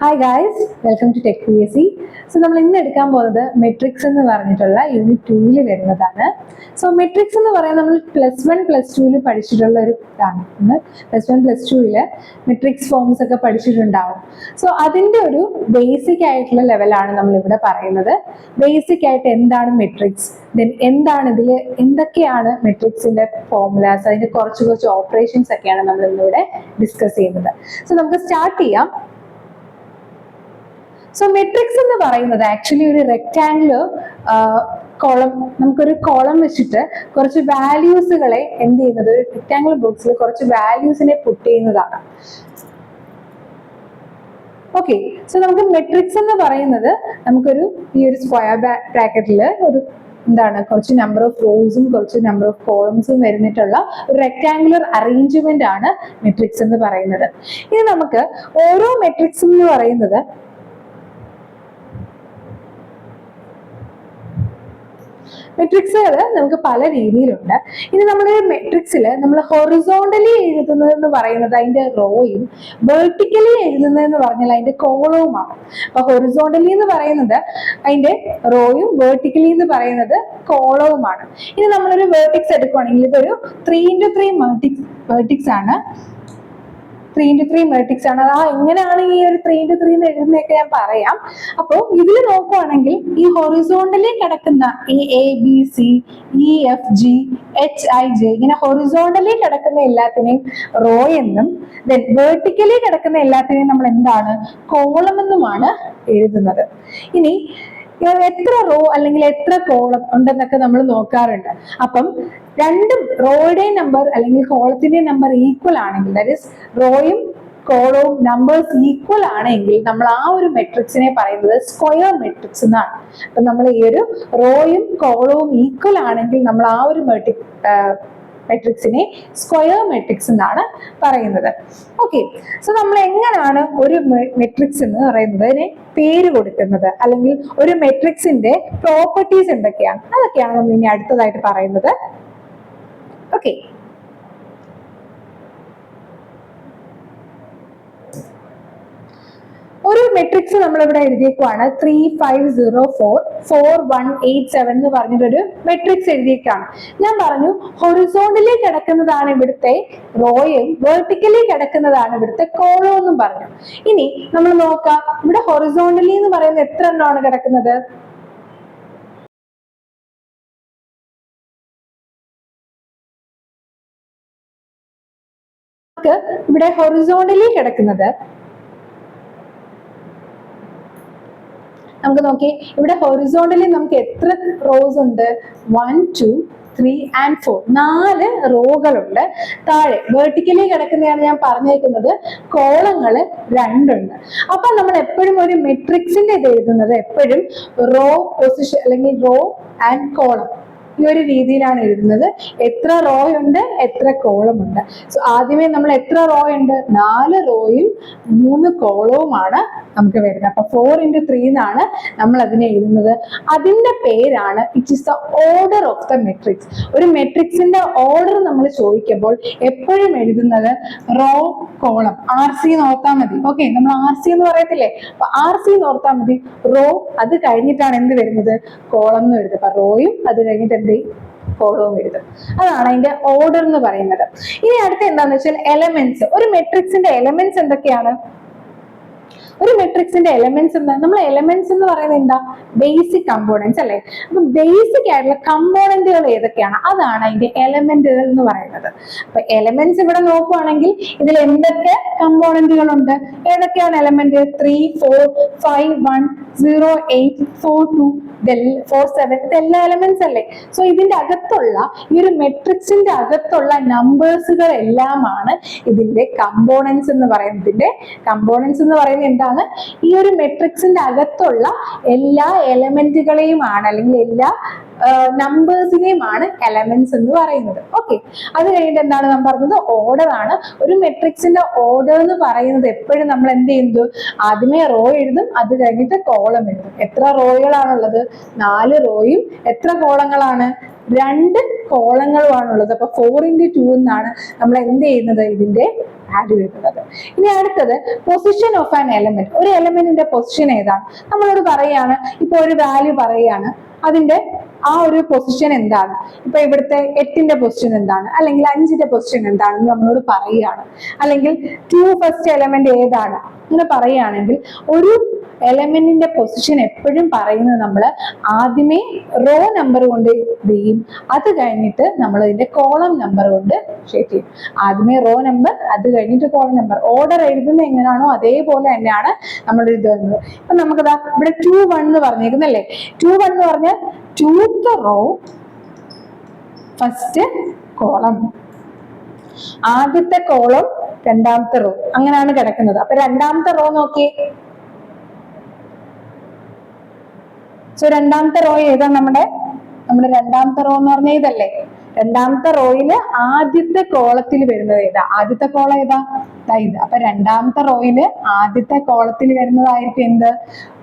Hi guys welcome to tech P S C so നമ്മൾ ഇന്ന് എടുക്കാൻ പോകുന്നത് മെട്രിക്സ് എന്ന് പറഞ്ഞിട്ടുള്ള യൂണിറ്റ് ടൂവിൽ വരുന്നതാണ്. സോ മെട്രിക്സ് എന്ന് പറയുന്നത് നമ്മൾ പ്ലസ് വൺ പ്ലസ് ടുവിൽ പഠിച്ചിട്ടുള്ള ഒരു ഇതാണ്. പ്ലസ് വൺ പ്ലസ് ടുവിൽ മെട്രിക്സ് ഫോംസ് ഒക്കെ പഠിച്ചിട്ടുണ്ടാവും. സോ അതിന്റെ ഒരു ബേസിക് ആയിട്ടുള്ള ലെവലാണ് നമ്മൾ ഇവിടെ പറയുന്നത്. ബേസിക് ആയിട്ട് എന്താണ് മെട്രിക്സ് ദെൻ എന്താണ് ഇതിൽ എന്തൊക്കെയാണ് മെട്രിക്സിന്റെ ഫോർമുലാസ് അതിന്റെ കുറച്ച് കുറച്ച് ഓപ്പറേഷൻസ് ഒക്കെയാണ് നമ്മൾ ഇന്നിവിടെ ഡിസ്കസ് ചെയ്യുന്നത്. സോ നമുക്ക് സ്റ്റാർട്ട് ചെയ്യാം. സോ മെട്രിക്സ് എന്ന് പറയുന്നത് ആക്ച്വലി ഒരു റെക്ടാംഗുലർ കോളം നമുക്കൊരു കോളം വെച്ചിട്ട് കുറച്ച് വാല്യൂസുകളെ എന്ത് ചെയ്യുന്നത്? ഒരു റെക്ടാംഗുലർ ബോക്സിൽ കുറച്ച് വാല്യൂസിനെ പുട്ട് ചെയ്യുന്നതാണ്. ഓക്കെ സോ നമുക്ക് മെട്രിക്സ് എന്ന് പറയുന്നത് നമുക്കൊരു ഈ ഒരു സ്ക്വയർ ബ്രാക്കറ്റിൽ ഒരു എന്താണ്? കുറച്ച് നമ്പർ ഓഫ് റോസും കുറച്ച് നമ്പർ ഓഫ് കോളംസും വരുന്നിട്ടുള്ള ഒരു റെക്ടാങ്കുലർ അറേഞ്ച്മെന്റ് ആണ് മെട്രിക്സ് എന്ന് പറയുന്നത്. ഇനി നമുക്ക് ഓരോ മെട്രിക്സ് എന്ന് പറയുന്നത് മെട്രിക്സുകൾ നമുക്ക് പല രീതിയിലുണ്ട്. ഇനി നമ്മൾ മെട്രിക്സിൽ നമ്മൾ ഹൊറിസോണ്ടലി എഴുതുന്നത് എന്ന് പറയുന്നത് അതിന്റെ റോയും വെർട്ടിക്കലി എഴുതുന്നത് എന്ന് പറഞ്ഞാൽ അതിന്റെ കോളവുമാണ് അപ്പൊ ഹൊറിസോണ്ടലി എന്ന് പറയുന്നത് അതിന്റെ റോയും വെർട്ടിക്കലി എന്ന് പറയുന്നത് കോളവുമാണ് ഇനി നമ്മളൊരു വേർട്ടിക്സ് എടുക്കുവാണെങ്കിൽ ഇതൊരു ത്രീ ഇന്റു ത്രീ വേർട്ടിക്സ് ആണ്. ത്രീ ഇന്റു ത്രീ മെട്രിക്സ് ആണ്. ആ എങ്ങനെയാണ് ഈ ഒരു ത്രീ ഇന്റു ത്രീ എന്ന് എഴുതുന്നതൊക്കെ ഞാൻ പറയാം. അപ്പോൾ ഇതിൽ നോക്കുവാണെങ്കിൽ ഈ ഹൊറിസോണ്ടലി കിടക്കുന്ന ഈ A B C E F G H I J ഇങ്ങനെ ഹൊറിസോണ്ടലി കിടക്കുന്ന എല്ലാത്തിനെയും റോ എന്നും ദെൻ വേർട്ടിക്കലി കിടക്കുന്ന എല്ലാത്തിനെയും നമ്മൾ എന്താണ്? കോളം എന്നുമാണ് എഴുതുന്നത്. ഇനി എത്ര റോ അല്ലെങ്കിൽ എത്ര കോളം ഉണ്ടെന്നൊക്കെ നമ്മൾ നോക്കാറുണ്ട്. അപ്പം രണ്ടും റോയുടെ നമ്പർ അല്ലെങ്കിൽ കോളത്തിന്റെ നമ്പർ ഈക്വൽ ആണെങ്കിൽ ദാറ്റ് ഇസ് റോയും കോളവും നമ്പേഴ്സ് ഈക്വൽ ആണെങ്കിൽ നമ്മൾ ആ ഒരു മെട്രിക്സിനെ പറയുന്നത് സ്ക്വയർ മെട്രിക്സ് എന്നാണ്. അപ്പൊ നമ്മൾ ഈ ഒരു റോയും കോളവും ഈക്വൽ ആണെങ്കിൽ നമ്മൾ ആ ഒരു മെട്രിക് മെട്രിക്സിനെ സ്ക്വയർ മെട്രിക്സ് എന്നാണ് പറയുന്നത്. ഓക്കെ സോ നമ്മൾ എങ്ങനെയാണ് ഒരു മെട്രിക്സ് എന്ന് പറയുന്നതിന് പേര് കൊടുക്കുന്നത്. അല്ലെങ്കിൽ ഒരു മെട്രിക്സിന്റെ പ്രോപ്പർട്ടീസ് എന്തൊക്കെയാണ്? അതൊക്കെയാണ് നമ്മൾ ഇനി അടുത്തതായിട്ട് പറയുന്നത്. ഓക്കെ ഒരു മെട്രിക്സ് നമ്മളിവിടെ എഴുതിയേക്കുവാണ്. Three five zero four four one eight seven എന്ന് പറഞ്ഞിട്ടൊരു മെട്രിക്സ് എഴുതിയേക്കാണ്. ഞാൻ പറഞ്ഞു ഹൊറിസോണ്ടലി കിടക്കുന്നതാണ് ഇവിടുത്തെ റോയും വേർട്ടിക്കലി കിടക്കുന്നതാണ് ഇവിടുത്തെ കോളോ എന്നും പറഞ്ഞു. ഇനി നമ്മൾ നോക്കാം ഇവിടെ ഹൊറിസോണ്ടലി എന്ന് പറയുന്നത് എത്ര എണ്ണമാണ് കിടക്കുന്നത്? ഇവിടെ ഹൊറിസോണ്ടലി കിടക്കുന്നത് നമുക്ക് നോക്കി ഇവിടെ ഹൊറിസോണ്ടലി നമുക്ക് എത്ര റോസ് ഉണ്ട്? One two three and four നാല് റോകളുണ്ട് താഴെ വേർട്ടിക്കലി കിടക്കുന്നതാണ് ഞാൻ പറഞ്ഞേക്കുന്നത്. കോളങ്ങൾ രണ്ടുണ്ട്. അപ്പൊ നമ്മൾ എപ്പോഴും ഒരു മെട്രിക്സിന്റെ ഇത് എഴുതുന്നത് എപ്പോഴും റോ പൊസിഷൻ അല്ലെങ്കിൽ റോ ആൻഡ് കോളം ഈ ഒരു രീതിയിലാണ് എഴുതുന്നത്. എത്ര റോ ഉണ്ട് എത്ര കോളം ഉണ്ട്. സോ ആദ്യമേ നമ്മൾ എത്ര റോ ഉണ്ട്? നാല് റോയും മൂന്ന് കോളവുമാണ് നമുക്ക് വരുന്നത്. അപ്പൊ ഫോർ ഇന്റു ത്രീ എന്നാണ് നമ്മൾ അതിനെ എഴുതുന്നത്. അതിന്റെ പേരാണ് it is the order of the matrix ഒരു മെട്രിക്സിന്റെ ഓർഡർ നമ്മൾ ചോദിക്കുമ്പോൾ എപ്പോഴും എഴുതുന്നത് റോ കോളം ആർ സി നോർത്താൽ മതി. ഓക്കെ നമ്മൾ ആർ സി എന്ന് പറയത്തില്ലേ? അപ്പൊ ആർ സി നോർത്താൽ മതി. റോ അത് കഴിഞ്ഞിട്ടാണ് എന്ത് വരുന്നത്? കോളം എന്ന് വരുന്നത്. അപ്പൊ റോയും അത് കഴിഞ്ഞിട്ട് ചെയ്യും കോളവും എഴുതും അതാണ് അതിന്റെ ഓർഡർ എന്ന് പറയുന്നത്. ഇനി അടുത്ത എന്താന്ന് വെച്ചാൽ എലമെന്റ്സ് ഒരു മെട്രിക്സിന്റെ എലമെന്റ്സ് എന്തൊക്കെയാണ്? ഒരു മെട്രിക്സിന്റെ എലമെന്റ്സ് എന്താ? നമ്മൾ എലമെന്റ്സ് എന്ന് പറയുന്നത് എന്താ? ബേസിക് കമ്പോണൻസ് അല്ലെ? അപ്പൊ ബേസിക് ആയിട്ടുള്ള കമ്പോണന്റുകൾ ഏതൊക്കെയാണ്? അതാണ് അതിന്റെ എലമെന്റുകൾ എന്ന് പറയുന്നത്. അപ്പൊ എലമെന്റ്സ് ഇവിടെ നോക്കുവാണെങ്കിൽ ഇതിൽ എന്തൊക്കെ കമ്പോണന്റുകൾ ഉണ്ട് ഏതൊക്കെയാണ് element three four five one zero eight four two four seven ഇതെല്ലാം എലമെന്റ്സ് അല്ലേ? സോ ഇതിന്റെ അകത്തുള്ള ഈ ഒരു മെട്രിക്സിന്റെ അകത്തുള്ള നമ്പേഴ്സുകൾ എല്ലാമാണ് ഇതിന്റെ കമ്പോണൻസ് എന്ന് പറയുന്നതിന്റെ കമ്പോണൻസ് എന്ന് പറയുന്നത് എന്താണ് ഈ ഒരു മെട്രിക്സിന്റെ അകത്തുള്ള എല്ലാ എലമെന്റുകളെയുമാണ് അല്ലെങ്കിൽ എല്ലാ നമ്പേഴ്സിനെയുമാണ് എലമെന്റ്സ് എന്ന് പറയുന്നത്. ഓക്കെ അത് കഴിഞ്ഞിട്ട് എന്താണ് നാം പറഞ്ഞത്? ഓർഡർ ആണ്. ഒരു മെട്രിക്സിന്റെ ഓർഡർ എന്ന് പറയുന്നത് എപ്പോഴും നമ്മൾ എന്ത് ചെയ്യുന്നു? ആദ്യമേ റോ എഴുതും അത് കഴിഞ്ഞിട്ട് കോളം എഴുതും. എത്ര റോകളാണുള്ളത് നാല് റോയും എത്ര കോളങ്ങളാണ്? രണ്ട് കോളങ്ങളുമാണുള്ളത്. അപ്പൊ ഫോർ ഇന്റു ടു എന്നാണ് നമ്മൾ എന്ത് ചെയ്യുന്നത്? ഇതിന്റെ ആഡ് എഴുതുന്നത് ഇനി അടുത്തത് പൊസിഷൻ ഓഫ് ആൻ എലമെന്റ് ഒരു എലമെന്റിന്റെ പൊസിഷൻ ഏതാണ്? നമ്മളോട് പറയാണ് ഇപ്പൊ ഒരു വാല്യൂ പറയാണ്. അതിന്റെ ആ ഒരു പൊസിഷൻ എന്താണ്? ഇപ്പൊ ഇവിടുത്തെ എട്ടിന്റെ പൊസിഷൻ എന്താണ്? അല്ലെങ്കിൽ അഞ്ചിന്റെ പൊസിഷൻ എന്താണെന്ന് നമ്മളോട് പറയുകയാണ് അല്ലെങ്കിൽ ടു ഫസ്റ്റ് എലമെന്റ് ഏതാണ്? അങ്ങനെ പറയുകയാണെങ്കിൽ ഒരു എലമെന്റിന്റെ പൊസിഷൻ എപ്പോഴും പറയുന്നത് നമ്മൾ ആദ്യമേ റോ നമ്പർ കൊണ്ട് ചെയ്യും. അത് കഴിഞ്ഞിട്ട് നമ്മൾ ഇതിന്റെ കോളം നമ്പർ കൊണ്ട് ഷേറ്റ് ചെയ്യും. ആദ്യമേ റോ നമ്പർ അത് കഴിഞ്ഞിട്ട് കോളം നമ്പർ ഓർഡർ എഴുതുന്നത് എങ്ങനെയാണോ അതേപോലെ തന്നെയാണ് നമ്മൾ വരുന്നത് ഇപ്പൊ നമുക്കതാ ഇവിടെ ടു വൺ എന്ന് പറഞ്ഞേക്കുന്നല്ലേ ടു വൺ എന്ന് പറഞ്ഞാൽ ടൂത്ത് റോ ഫസ്റ്റ് കോളം ആദ്യത്തെ കോളം രണ്ടാമത്തെ റോ അങ്ങനെയാണ് കിടക്കുന്നത്. അപ്പൊ രണ്ടാമത്തെ റോ നോക്കിയേ. സോ രണ്ടാമത്തെ റോ ഏതാ നമ്മുടെ? നമ്മുടെ രണ്ടാമത്തെ റോ എന്ന് പറഞ്ഞ ഇതല്ലേ? രണ്ടാമത്തെ റോയിൽ ആദ്യത്തെ കോളത്തിൽ വരുന്നത് ഏതാ? ആദ്യത്തെ കോളം ഏതാ? ഇത്. അപ്പൊ രണ്ടാമത്തെ റോയിൽ ആദ്യത്തെ കോളത്തിൽ വരുന്നതായിരിക്കും എന്ത്?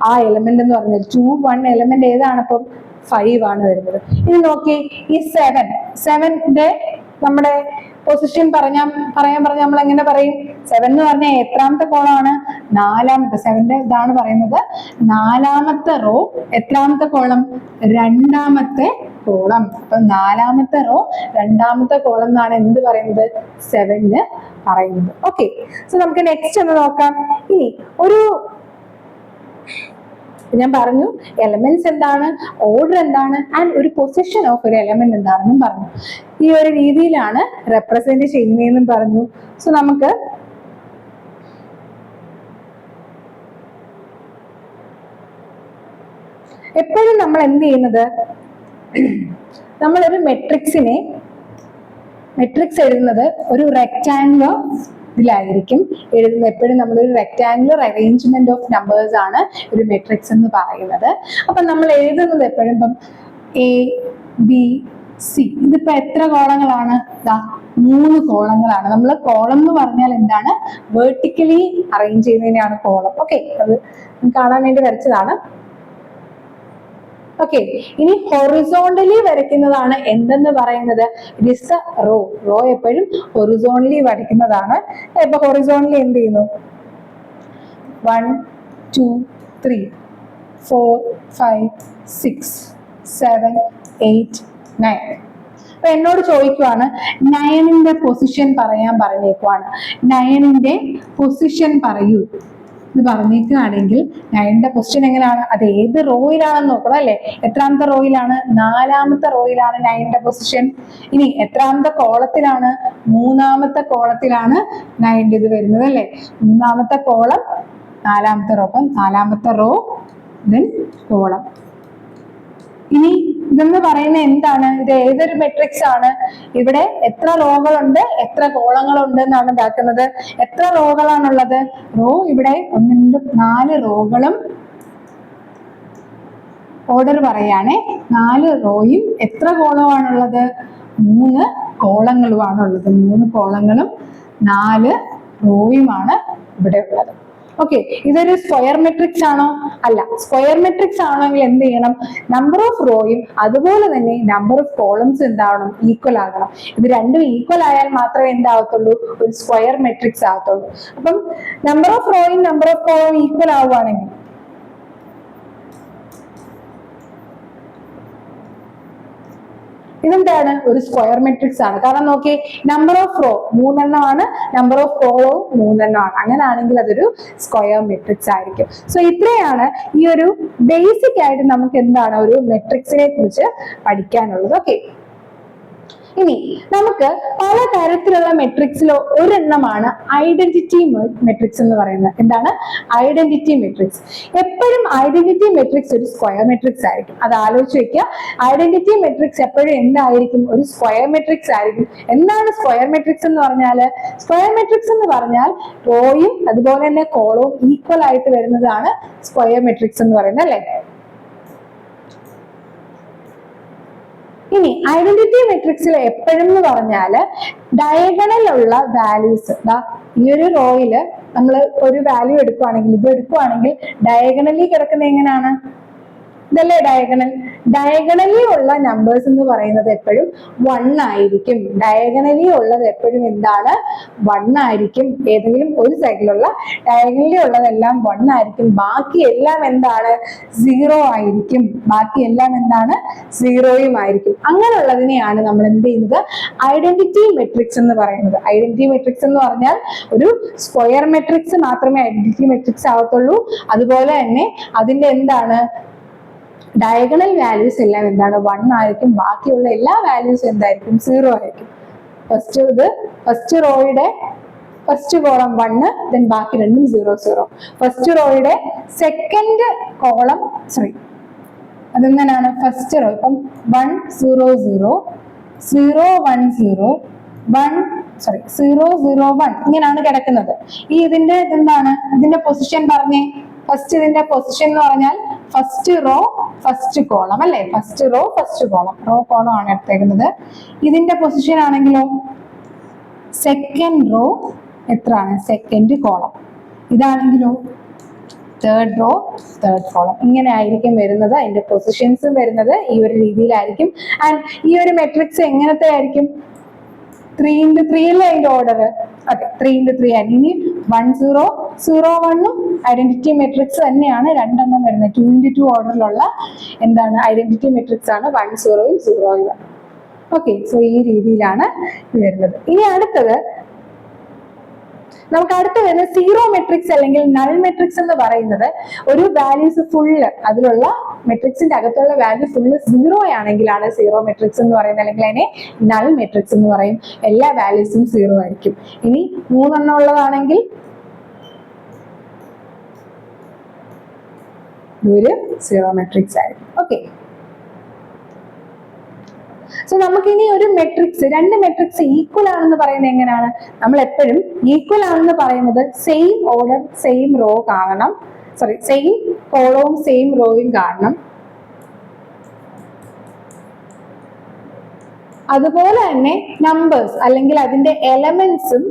ആ എലമെന്റ് എന്ന് പറഞ്ഞാൽ ടു വൺ എലമെന്റ് ഏതാണ് അപ്പം? ഫൈവ് ആണ് വരുന്നത്. ഇനി നോക്കി. ഈ സെവൻ സെവന്റെ നമ്മുടെ പൊസിഷൻ പറഞ്ഞാൽ പറയാൻ പറഞ്ഞ നമ്മൾ എങ്ങനെ പറയും? സെവൻ എന്ന് പറഞ്ഞാൽ എത്രാമത്തെ ആണ്? നാലാമത്തെ. സെവന്റെ ഇതാണ് പറയുന്നത്. നാലാമത്തെ റോ എത്രാമത്തെ കോളം രണ്ടാമത്തെ കോളം അപ്പൊ നാലാമത്തെ റോ രണ്ടാമത്തെ കോളം എന്നാണ് എന്ത് പറയുന്നത്? സെവന് പറയുന്നത്. ഓക്കെ സോ നമുക്ക് നെക്സ്റ്റ് ഒന്ന് നോക്കാം. ഇനി ഒരു ഞാൻ പറഞ്ഞു എലമെന്റ്സ് എന്താണ്? ഓർഡർ എന്താണ്? ആൻഡ് ഒരു പൊസിഷൻ ഓഫ് ഒരു എലമെന്റ് എന്താണെന്നും പറഞ്ഞു. ഈ ഒരു രീതിയിലാണ് റെപ്രസെന്റ് ചെയ്യുന്നതെന്നും പറഞ്ഞു. സോ നമുക്ക് എപ്പോഴും നമ്മൾ എന്ത് ചെയ്യുന്നത്? നമ്മളൊരു മെട്രിക്സിനെ മെട്രിക്സ് എഴുതുന്നത് ഒരു റെക്റ്റാങ്കുലർ ഇതിലായിരിക്കും എഴുതുന്നത് എപ്പോഴും നമ്മളൊരു റെക്റ്റാങ്കുലർ അറേഞ്ച്മെന്റ് ഓഫ് നമ്പേഴ്സ് ആണ് ഒരു മെട്രിക്സ് എന്ന് പറയുന്നത്. അപ്പൊ നമ്മൾ എഴുതുന്നത് എപ്പോഴും ഇപ്പം എ ബി സി ഇതിപ്പോ എത്ര കോളങ്ങളാണ്? മൂന്ന് കോളങ്ങളാണ്. നമ്മൾ കോളം എന്ന് പറഞ്ഞാൽ എന്താണ്? വേർട്ടിക്കലി അറേഞ്ച് ചെയ്യുന്നതിനെയാണ് കോളം ഓക്കെ അത് കാണാൻ വേണ്ടി വരച്ചതാണ്. ഓക്കെ ഇനി ഹൊറിസോണ്ടലി വരയ്ക്കുന്നതാണ് എന്തെന്ന് പറയുന്നത്? It is a row row എപ്പോഴും ഹൊറിസോണ്ടലി വരയ്ക്കുന്നതാണ്. ഇപ്പൊ ഹൊറിസോണ്ടലി എന്ത് ചെയ്യുന്നു? One two three four five six seven eight nine അപ്പൊ എന്നോട് ചോദിക്കുവാണ് നയനിന്റെ പൊസിഷൻ പറയാൻ പറഞ്ഞേക്കുവാണ്. നയനിന്റെ പൊസിഷൻ പറയൂ. ഇത് പറഞ്ഞിരിക്കുകയാണെങ്കിൽ നയന്റെ ക്വസ്റ്റ്യൻ എങ്ങനെയാണ്? അത് ഏത് റോയിലാണെന്ന് നോക്കണം അല്ലെ? എത്രാമത്തെ റോയിലാണ് നാലാമത്തെ റോയിലാണ് നയന്റെ പൊസിഷൻ ഇനി എത്രാമത്തെ കോളത്തിലാണ്? മൂന്നാമത്തെ കോളത്തിലാണ് നയന്റെ ഇത് വരുന്നത് അല്ലെ? മൂന്നാമത്തെ കോളം നാലാമത്തെ റോ അപ്പം നാലാമത്തെ റോ ദെൻ കോളം. ഇനി ഇതെന്ന് പറയുന്നത് എന്താണ്? ഇത് ഏതൊരു മെട്രിക്സ് ആണ്? ഇവിടെ എത്ര റോകളുണ്ട്? എത്ര കോളങ്ങളുണ്ട് എന്നാണ് ഇതാക്കുന്നത്. എത്ര റോകളാണുള്ളത്? റോ ഇവിടെ ഒന്ന് രണ്ട് നാല് റോകളും ഓർഡർ പറയുകയാണെ. നാല് റോയും എത്ര കോളമാണുള്ളത് മൂന്ന് കോളങ്ങളുമാണുള്ളത് മൂന്ന് കോളങ്ങളും നാല് റോയുമാണ് ഇവിടെ ഉള്ളത്. ഓക്കെ ഇതൊരു സ്ക്വയർ മെട്രിക്സ് ആണോ? അല്ല സ്ക്വയർ മെട്രിക്സ് ആണെങ്കിൽ എന്ത് ചെയ്യണം? നമ്പർ ഓഫ് റോയും അതുപോലെ തന്നെ നമ്പർ ഓഫ് കോളംസ് എന്താവണം? ഈക്വൽ ആകണം. ഇത് രണ്ടും ഈക്വൽ ആയാൽ മാത്രമേ എന്താവത്തുള്ളൂ? ഒരു സ്ക്വയർ മെട്രിക്സ് ആകത്തുള്ളൂ. അപ്പം നമ്പർ ഓഫ് റോയും നമ്പർ ഓഫ് കോളവും ഈക്വൽ ആവുകയാണെങ്കിൽ ഇതെന്താണ് ഒരു സ്ക്വയർ മെട്രിക്സ് ആണ്. കാരണം നോക്കി നമ്പർ ഓഫ് റോ മൂന്നെണ്ണമാണ് നമ്പർ ഓഫ് റോവും മൂന്നെണ്ണമാണ്. അങ്ങനെയാണെങ്കിൽ അതൊരു സ്ക്വയർ മെട്രിക്സ് ആയിരിക്കും. സോ ഇത്രയാണ് ഈ ഒരു ബേസിക് ആയിട്ട് നമുക്ക് എന്താണ് ഒരു മെട്രിക്സിനെ കുറിച്ച് പഠിക്കാനുള്ളത്. ഓക്കെ ഇനി നമുക്ക് പല തരത്തിലുള്ള മെട്രിക്സിലോ ഒരെണ്ണമാണ് ഐഡന്റിറ്റി മെട്രിക്സ് എന്ന് പറയുന്നത്. എന്താണ്? ഐഡന്റിറ്റി മെട്രിക്സ് എപ്പോഴും ഐഡന്റിറ്റി മെട്രിക്സ് ഒരു സ്ക്വയർ മെട്രിക്സ് ആയിരിക്കും. അത് ആലോചിച്ച് വെക്കുക. ഐഡന്റിറ്റി മെട്രിക്സ് എപ്പോഴും എന്തായിരിക്കും? ഒരു സ്ക്വയർ മെട്രിക്സ് ആയിരിക്കും. എന്താണ് സ്ക്വയർ മെട്രിക്സ് എന്ന് പറഞ്ഞാൽ? സ്ക്വയർ മെട്രിക്സ് എന്ന് പറഞ്ഞാൽ റോയും അതുപോലെ തന്നെ കോളവും ഈക്വൽ ആയിട്ട് വരുന്നതാണ് സ്ക്വയർ മെട്രിക്സ് എന്ന് പറയുന്നത് അല്ലേ? ഇനി ഐഡന്റിറ്റി മെട്രിക്സിൽ എപ്പോഴും എന്ന് പറഞ്ഞാൽ ഉള്ള വാല്യൂസ് ഈ ഒരു റോയിൽ നമ്മൾ ഒരു വാല്യൂ എടുക്കുവാണെങ്കിൽ ഇത് എടുക്കുവാണെങ്കിൽ ഡയഗണലി കിടക്കുന്ന എങ്ങനെയാണ്? ഇതല്ലേ ഡയഗണൽ ഡയഗണലി ഉള്ള നമ്പേഴ്സ് എന്ന് പറയുന്നത് എപ്പോഴും വൺ ആയിരിക്കും. ഡയഗണലി ഉള്ളത് എപ്പോഴും എന്താണ്? വൺ ആയിരിക്കും. ഏതെങ്കിലും ഒരു സൈഡിലുള്ള ഡയഗണലി ഉള്ളതെല്ലാം വൺ ആയിരിക്കും. ബാക്കി എല്ലാം എന്താണ്? സീറോ ആയിരിക്കും. ബാക്കി എല്ലാം എന്താണ്? സീറോയും ആയിരിക്കും. അങ്ങനെയുള്ളതിനെയാണ് നമ്മൾ എന്ത് ചെയ്യുന്നത്? ഐഡന്റിറ്റി മെട്രിക്സ് എന്ന് പറയുന്നത്. ഐഡന്റിറ്റി മെട്രിക്സ് എന്ന് പറഞ്ഞാൽ ഒരു സ്ക്വയർ മെട്രിക്സ് മാത്രമേ ഐഡന്റിറ്റി മെട്രിക്സ് ആവത്തുള്ളൂ. അതുപോലെ തന്നെ അതിന്റെ എന്താണ്? ഡയഗണൽ വാല്യൂസ് എല്ലാം എന്താണ്? വൺ ആയിരിക്കും. ബാക്കിയുള്ള എല്ലാ വാല്യൂസ് എന്തായിരിക്കും? സീറോ ആയിരിക്കും. ഫസ്റ്റ് ഇത് ഫസ്റ്റ് റോയുടെ ഫസ്റ്റ് കോളം വണ്ണ് ദെൻ ബാക്കി രണ്ടും സീറോ സീറോ ഫസ്റ്റ് റോയുടെ സെക്കൻഡ് കോളം സോറി അതെങ്ങനെയാണ് ഫസ്റ്റ് റോ ഇപ്പം one zero zero zero one zero one sorry zero zero one ഇങ്ങനെയാണ് കിടക്കുന്നത്. ഈ ഇതിന്റെ ഇതെന്താണ്? ഇതിന്റെ പൊസിഷൻ പറഞ്ഞേ? ഫസ്റ്റ് ഇതിന്റെ പൊസിഷൻ എന്ന് പറഞ്ഞാൽ ഫസ്റ്റ് റോ ഫസ്റ്റ് കോളം അല്ലെ? First row first column row column ആണ് എടുത്തേക്കുന്നത്. ഇതിന്റെ പൊസിഷൻ ആണെങ്കിലോ? സെക്കൻഡ് റോ എത്രയാണ്? സെക്കൻഡ് കോളം ഇതാണെങ്കിലോ? തേർഡ് റോ തേർഡ് കോളം ഇങ്ങനെ ആയിരിക്കും വരുന്നത്. അതിന്റെ പൊസിഷൻസും വരുന്നത്. ഈ ഒരു രീതിയിലായിരിക്കും. ആൻഡ് ഈ ഒരു മെട്രിക്സ് എങ്ങനത്തെ ആയിരിക്കും? ത്രീ ഇന്റു ത്രീ അല്ലേ അതിന്റെ ഓർഡർ അതെ ത്രീ ഇന്റു ത്രീ ആയിരുന്നു ഇനി വൺ സീറോ സീറോ വണ്ണും ഐഡന്റിറ്റി മെട്രിക്സ് തന്നെയാണ് രണ്ടെണ്ണം വരുന്നത്. ടു ഇന്റു ടു ഓർഡറിലുള്ള എന്താണ് ഐഡന്റിറ്റി മെട്രിക്സ് ആണ് വൺ സീറോയും സീറോയും ഓക്കെ സോ ഈ രീതിയിലാണ് വരുന്നത്. ഇനി അടുത്തത് നമുക്ക് അടുത്ത് വരുന്ന സീറോ മെട്രിക്സ് അല്ലെങ്കിൽ നൾ മെട്രിക്സ് എന്ന് പറയുന്നത് ഒരു വാല്യൂസ് ഫുള്ള് അതിലുള്ള മെട്രിക്സിന്റെ അകത്തുള്ള വാല്യൂ ഫുള്ള് സീറോ ആണെങ്കിലാണ് സീറോ മെട്രിക്സ് എന്ന് പറയുന്നത്. അല്ലെങ്കിൽ അതിനെ നൾ മെട്രിക്സ് എന്ന് പറയും. എല്ലാ വാല്യൂസും സീറോ ആയിരിക്കും. ഇനി മൂന്നെണ്ണം ഉള്ളതാണെങ്കിൽ ഒരു സീറോ മെട്രിക്സ് ആയിരിക്കും. ഓക്കെ സോ നമുക്കിനി ഒരു മെട്രിക്സ് രണ്ട് മെട്രിക്സ് ഈക്വൽ ആണെന്ന് പറയുന്നത് എങ്ങനെയാണ്? നമ്മൾ എപ്പോഴും ഈക്വൽ ആണെന്ന് പറയുന്നത് സെയിം ഓർഡർ സെയിം റോ കാണണം. സോറി സെയിം കോളവും സെയിം റോയും കാണണം. അതുപോലെ തന്നെ നമ്പേഴ്സ് അല്ലെങ്കിൽ അതിന്റെ എലമെന്റ്സും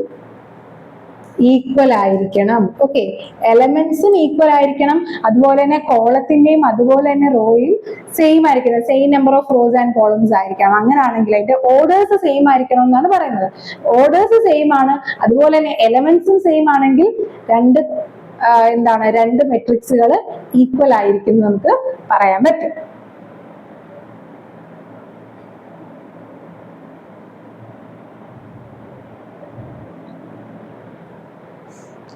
ഈക്വൽ ആയിരിക്കണം. ഓക്കെ എലമെന്റ്സും ഈക്വൽ ആയിരിക്കണം. അതുപോലെ തന്നെ കോളത്തിന്റെയും അതുപോലെ തന്നെ റോയും സെയിം ആയിരിക്കണം. Same number of rows and columns ആയിരിക്കണം. അങ്ങനെയാണെങ്കിൽ അതിന്റെ ഓർഡേഴ്സ് സെയിം ആയിരിക്കണം എന്നാണ് പറയുന്നത്. ഓർഡേഴ്സ് സെയിം ആണ്. അതുപോലെ തന്നെ എലമെന്റ്സും സെയിം ആണെങ്കിൽ രണ്ട് എന്താണ് രണ്ട് മെട്രിക്സുകൾ ഈക്വൽ ആയിരിക്കും നമുക്ക് പറയാൻ പറ്റും.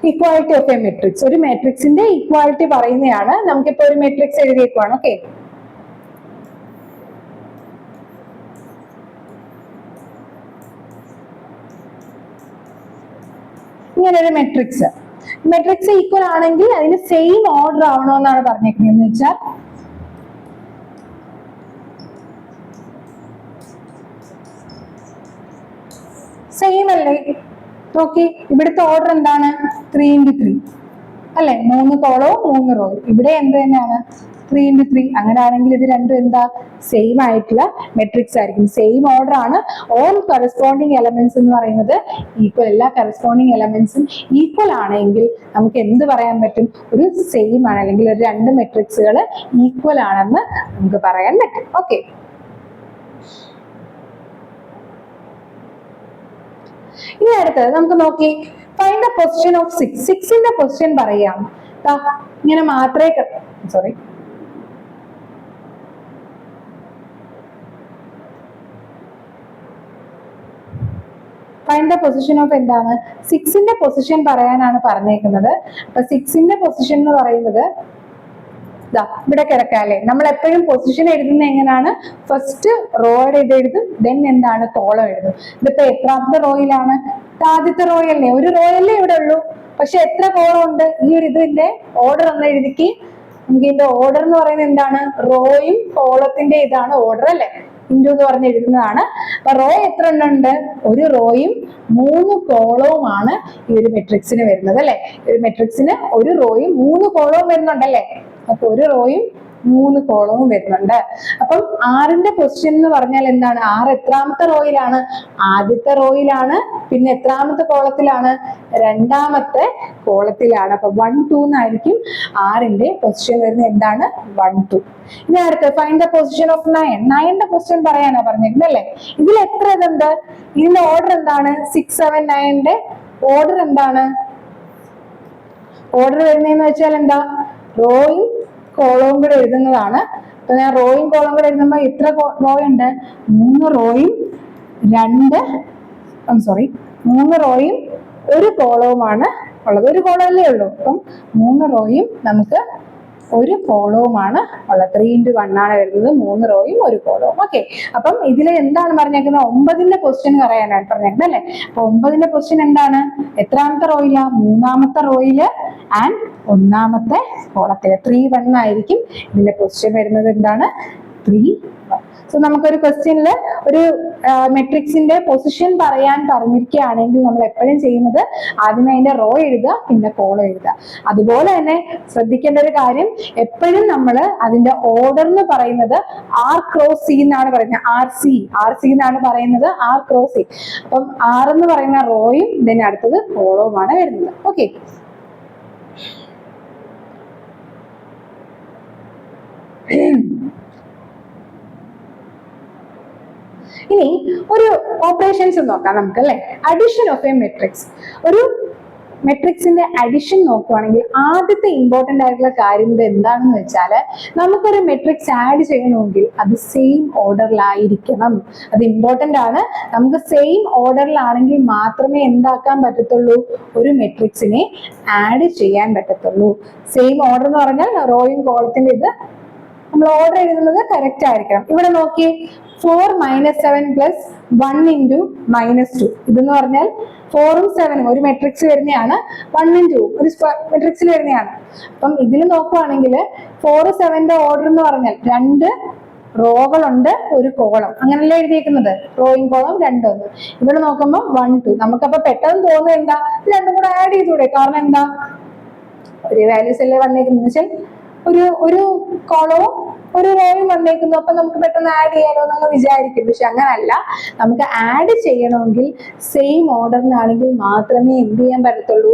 ഇക്വാളിറ്റി ഓഫ് എ മെട്രിക്സ് ഒരു മെട്രിക്സിന്റെ ഇക്വാളിറ്റി പറയുന്നതാണ് നമുക്കിപ്പോ ഒരു മെട്രിക്സ് എഴുതിയേക്കുവാണ്. ഓക്കെ ഇങ്ങനെ ഒരു മെട്രിക്സ് മെട്രിക്സ് ഈക്വൽ ആണെങ്കിൽ അതിന് സെയിം ഓർഡർ ആവണമെന്നാണ് പറഞ്ഞേക്കുന്നത് എന്ന് വെച്ചാൽ സെയിം അല്ലേ? നോക്കി. ഇവിടുത്തെ ഓർഡർ എന്താണ്? ത്രീ ഇന്റു ത്രീ അല്ലെ? മൂന്ന് കോളവും മൂന്ന് റോ ഇവിടെ എന്ത് തന്നെയാണ്? ത്രീ ഇന്റു ത്രീ അങ്ങനെ ആണെങ്കിൽ ഇത് രണ്ടും എന്താ? സെയിം ആയിട്ടുള്ള മെട്രിക്സ് ആയിരിക്കും. സെയിം ഓർഡർ ആണ്. ഓൾ കറസ്പോണ്ടിങ് എലമെന്റ്സ് എന്ന് പറയുന്നത് ഈക്വൽ എല്ലാ കറസ്പോണ്ടിങ് എലമെന്റ്സും ഈക്വൽ ആണെങ്കിൽ നമുക്ക് എന്ത് പറയാൻ പറ്റും? ഒരു സെയിം ആണ്. അല്ലെങ്കിൽ ഒരു രണ്ട് മെട്രിക്സുകൾ ഈക്വൽ ആണെന്ന് നമുക്ക് പറയാൻ പറ്റും. ഓക്കെ ഇനി അടുത്തത് നമുക്ക് നോക്കി. Find the position of six സിക്സിന്റെ position പറയാം. ഇങ്ങനെ മാത്രമേ sorry find the position of എന്താണ്? സിക്സിന്റെ പൊസിഷൻ പറയാനാണ് പറഞ്ഞേക്കുന്നത്. അപ്പൊ സിക്സിന്റെ പൊസിഷൻ എന്ന് പറയുന്നത് ദാ ഇവിടെ കിടക്കാല്ലേ? നമ്മൾ എപ്പോഴും പൊസിഷൻ എഴുതുന്നത് എങ്ങനെയാണ്? ഫസ്റ്റ് റോയുടെ ഇത് എഴുതും ദെൻ എന്താണ്? കോളം എഴുതും. ഇതിപ്പോ എത്രാമത്തെ റോയിലാണ് ആദ്യത്തെ റോയല്ലേ ഒരു റോയല്ലേ ഇവിടെ ഉള്ളൂ. പക്ഷെ എത്ര കോളം ഉണ്ട്? ഈ ഒരു ഇതിന്റെ ഓർഡർ ഒന്ന് എഴുതിക്ക്. നമുക്ക് ഇതിന്റെ ഓർഡർ എന്ന് പറയുന്നത് എന്താണ്? റോയും കോളത്തിന്റെ ഇതാണ് ഓർഡർ അല്ലേ? ഇൻഡു എന്ന് പറഞ്ഞ് എഴുതുന്നതാണ്. അപ്പൊ റോ എത്ര എണ്ണുണ്ട് ഒരു റോയും മൂന്ന് കോളവുമാണ് ഈ ഒരു മെട്രിക്സിന് വരുന്നത് അല്ലെ? ഒരു മെട്രിക്സിന് ഒരു റോയും മൂന്ന് കോളവും വരുന്നുണ്ടല്ലേ അപ്പൊ ഒരു റോയും മൂന്ന് കോളവും വരുന്നുണ്ട്. അപ്പം ആറിന്റെ പൊസിഷൻ എന്ന് പറഞ്ഞാൽ എന്താണ്? ആറ് എത്രാമത്തെ റോയിലാണ്? ആദ്യത്തെ റോയിലാണ് പിന്നെ എത്രാമത്തെ കോളത്തിലാണ്? രണ്ടാമത്തെ കോളത്തിലാണ്. അപ്പൊ വൺ ടു എന്നായിരിക്കും ആറിന്റെ പൊസിഷൻ വരുന്നത്. എന്താണ്? വൺ ടു ഇനി അടുത്ത് find the position of nine നയന്റെ position പറയാനാ പറഞ്ഞിരുന്നത് ഇതിൽ എത്ര ഇതുണ്ട്? ഇതിന്റെ ഓർഡർ എന്താണ്? സിക്സ് സെവൻ നയന്റെ ഓർഡർ എന്താണ്? ഓർഡർ വരുന്നതെന്ന് വെച്ചാൽ എന്താ? റോയും കോളവും കൂടെ എഴുതുന്നതാണ്. അപ്പൊ ഞാൻ റോയും കോളവും കൂടെ എഴുതുമ്പോൾ ഇത്ര റോ ഉണ്ട്. മൂന്ന് റോയും രണ്ട് സോറി മൂന്ന് റോയും ഒരു കോളവുമാണ് ഉള്ളത്. ഒരു കോളമല്ലേ ഉള്ളൂ. അപ്പം മൂന്ന് റോയും നമുക്ക് ഒരു കോളവുമാണ് ഉള്ളത്. ത്രീ ഇന്റു വൺ ആണ് വരുന്നത്. മൂന്ന് റോയും ഒരു കോളവും. ഓക്കെ അപ്പം ഇതിൽ എന്താണ് പറഞ്ഞേക്കുന്നത്? ഒമ്പതിന്റെ പൊസിഷൻ പറയാനാണ് പറഞ്ഞേക്കുന്നത് അല്ലെ? അപ്പൊ ഒമ്പതിന്റെ പൊസിഷൻ എന്താണ്? എത്രാമത്തെ റോയില? മൂന്നാമത്തെ റോയിൽ ആൻഡ് ഒന്നാമത്തെ കോളത്തിൽ. ത്രീ വൺ ആയിരിക്കും ഇതിന്റെ പൊസിഷൻ വരുന്നത് എന്താണ്? ത്രീ സോ നമുക്കൊരു ക്വസ്റ്റ്യനിൽ ഒരു മെട്രിക്സിന്റെ പൊസിഷൻ പറയാൻ പറഞ്ഞിരിക്കുകയാണെങ്കിൽ നമ്മൾ എപ്പോഴും ചെയ്യുന്നത് ആദ്യം അതിന്റെ റോ എഴുതുക പിന്നെ കോളം എഴുതുക. അതുപോലെ തന്നെ ശ്രദ്ധിക്കേണ്ട ഒരു കാര്യം എപ്പോഴും നമ്മൾ അതിന്റെ ഓർഡർ എന്ന് പറയുന്നത് ആർ ക്രോസ് സി എന്നാണ് പറയുന്നത്. ആർ സി ആർ സി എന്നാണ് പറയുന്നത് ആർ ക്രോസ് സി അപ്പം ആർ എന്ന് പറയുന്ന റോയും ഇതിന് അടുത്തത് കോളവുമാണ് വരുന്നത്. ഓക്കെ ഇനി ഒരു ഓപ്പറേഷൻസ് നോക്കാം നമുക്ക് അല്ലെ? അഡിഷൻ ഓഫ് എ മെട്രിക്സ് ഒരു മെട്രിക്സിന്റെ അഡിഷൻ നോക്കുവാണെങ്കിൽ ആദ്യത്തെ ഇമ്പോർട്ടന്റ് ആയിട്ടുള്ള കാര്യം എന്താണെന്ന് വെച്ചാൽ നമുക്കൊരു മെട്രിക്സ് ആഡ് ചെയ്യണമെങ്കിൽ അത് സെയിം ഓർഡറിലായിരിക്കണം അത് ഇമ്പോർട്ടന്റ് ആണ്. നമുക്ക് സെയിം ഓർഡറിലാണെങ്കിൽ മാത്രമേ എന്താക്കാൻ പറ്റത്തുള്ളൂ? ഒരു മെട്രിക്സിനെ ആഡ് ചെയ്യാൻ പറ്റത്തുള്ളൂ. സെയിം ഓർഡർ എന്ന് പറഞ്ഞാൽ റോയും കോളത്തിന്റെ ഇത്. നമ്മൾ ഓർഡർ എഴുതുന്നത് കറക്റ്റ് ആയിരിക്കണം. ഇവിടെ നോക്കിയേ. Four minus seven plus one into minus two ഇതെന്ന് പറഞ്ഞാൽ ഫോറും സെവനും ഒരു മെട്രിക്സ് വരുന്നതാണ് വണ്ണും ടു ഒരു മെട്രിക്സിൽ വരുന്നതാണ് അപ്പം ഇതിൽ നോക്കുവാണെങ്കിൽ ഫോർ സെവന്റെ ഓർഡർ എന്ന് പറഞ്ഞാൽ രണ്ട് റോകളുണ്ട് ഒരു കോളം. അങ്ങനല്ലേ എഴുതിയേക്കുന്നത്? റോയും കോളം രണ്ടൊന്ന് ഇവിടെ നോക്കുമ്പോൾ വൺ ടു നമുക്കപ്പോ പെട്ടെന്ന് തോന്നുന്നത് എന്താ? രണ്ടും കൂടെ ആഡ് ചെയ്തൂടെ കാരണം എന്താ? ഒരു വാല്യൂസ് അല്ലേ വന്നേക്കുന്നത്? വെച്ചാൽ ഒരു ഒരു കോളവും ഒരു റോയും വന്നേക്കുന്നു. അപ്പൊ നമുക്ക് പെട്ടെന്ന് ആഡ് ചെയ്യാനോ എന്നൊക്കെ വിചാരിക്കും. പക്ഷെ അങ്ങനല്ല. നമുക്ക് ആഡ് ചെയ്യണമെങ്കിൽ സെയിം ഓർഡറിനാണെങ്കിൽ മാത്രമേ എന്ത് ചെയ്യാൻ പറ്റത്തുള്ളൂ?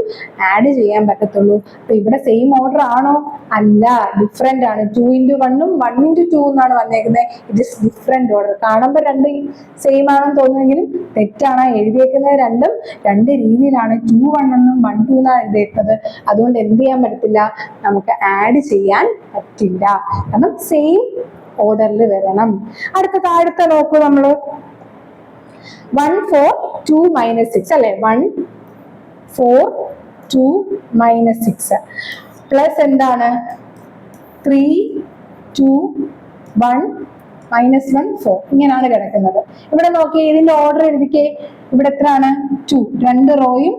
ആഡ് ചെയ്യാൻ പറ്റത്തുള്ളൂ. അപ്പൊ ഇവിടെ സെയിം ഓർഡർ ആണോ? അല്ല. ഡിഫറെന്റ് ആണ്. ടു ഇന്റു വണ്ണും വൺ ഇന്റു ടു എന്നാണ് വന്നേക്കുന്നത്. ഇറ്റ് ഇസ് ഡിഫറെന്റ് ഓർഡർ കാണുമ്പോൾ രണ്ടും സെയിം ആണെന്ന് തോന്നുമെങ്കിലും തെറ്റാണ്. എഴുതിയേക്കുന്നത് രണ്ടും രണ്ട് രീതിയിലാണ്. ടു വൺ എന്നും വൺ ടു എന്നാണ് എഴുതിയേക്കുന്നത്. അതുകൊണ്ട് എന്ത് ചെയ്യാൻ പറ്റത്തില്ല? നമുക്ക് ആഡ് ചെയ്യാൻ പറ്റില്ല. കാരണം സെയിം ഓർഡറിൽ വരണം. അടുത്ത നോക്കൂ നമ്മൾ one four two minus six അല്ലെ? One four two minus six plus എന്താണ്? Three two one minus one four ഇങ്ങനെയാണ് കിടക്കുന്നത്. ഇവിടെ നോക്കി ഇതിന്റെ ഓർഡർ എഴുതിക്കേ. ഇവിടെ എത്രയാണ്? ടു രണ്ട് റോയും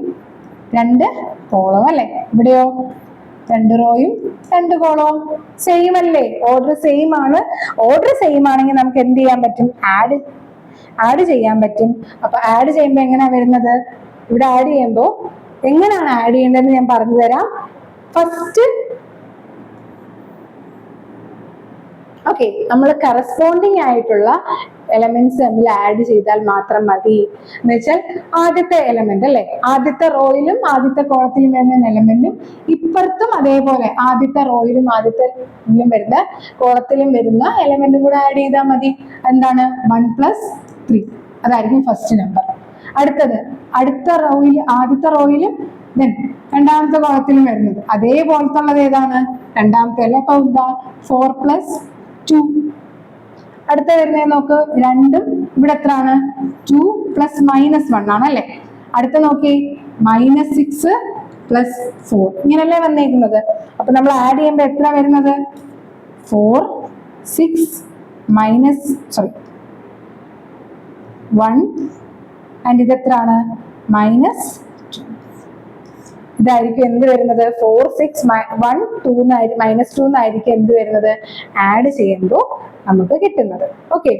രണ്ട് കോളവും അല്ലെ? ഇവിടെയോ? രണ്ട് റോയും രണ്ട് കോളവും സെയിം അല്ലേ? ഓർഡർ സെയിം ആണ്. ഓർഡർ സെയിം ആണെങ്കിൽ നമുക്ക് എന്ത് ചെയ്യാൻ പറ്റും? ആഡ് ആഡ് ചെയ്യാൻ പറ്റും. അപ്പൊ ആഡ് ചെയ്യുമ്പോൾ എങ്ങനെയാ വരുന്നത്? ഇവിടെ ആഡ് ചെയ്യുമ്പോൾ എങ്ങനെയാണ് ആഡ് ചെയ്യേണ്ടതെന്ന് ഞാൻ പറഞ്ഞു തരാം ഫസ്റ്റ് ഓക്കെ നമ്മൾ കറസ്പോണ്ടിങ് ആയിട്ടുള്ള എലമെന്റ്സ് തമ്മിൽ ആഡ് ചെയ്താൽ മാത്രം മതി. എന്ന് വെച്ചാൽ ആദ്യത്തെ എലമെന്റ് അല്ലെ? ആദ്യത്തെ റോയിലും ആദ്യത്തെ കോളത്തിലും വരുന്ന എലമെന്റും ഇപ്പുറത്തും അതേപോലെ ആദ്യത്തെ റോയിലും ആദ്യത്തെ വരുന്ന കോളത്തിലും വരുന്ന എലമെന്റും കൂടെ ആഡ് ചെയ്താൽ മതി. എന്താണ്? വൺ പ്ലസ് ത്രീ അതായിരിക്കും ഫസ്റ്റ് നമ്പർ അടുത്തത് അടുത്ത റോയിൽ ആദ്യത്തെ റോയിലും then രണ്ടാമത്തെ കോളത്തിലും വരുന്നത്. അതേപോലത്തുള്ളത് ഏതാണ്? രണ്ടാമത്തെ അല്ലെ? അപ്പൊ ഫോർ പ്ലസ് ടു അടുത്ത വരുന്നത് നോക്ക് രണ്ടും. ഇവിടെ എത്രയാണ്? ടു പ്ലസ് മൈനസ് വൺ ആണ് അല്ലെ? അടുത്ത നോക്കി മൈനസ് സിക്സ് പ്ലസ് ഫോർ ഇങ്ങനല്ലേ വന്നേക്കുന്നത്. അപ്പൊ നമ്മൾ ആഡ് ചെയ്യുമ്പോൾ എത്ര വരുന്നത്? Four six minus sorry one and ഇത് എത്രയാണ്? മൈനസ് ഇതായിരിക്കും എന്ത് വരുന്നത്? Four six one two minus two എന്നായിരിക്കും എന്ത് വരുന്നത്? ആഡ് ചെയ്യുമ്പോൾ നമുക്ക് കിട്ടുന്നത്. ഓക്കെ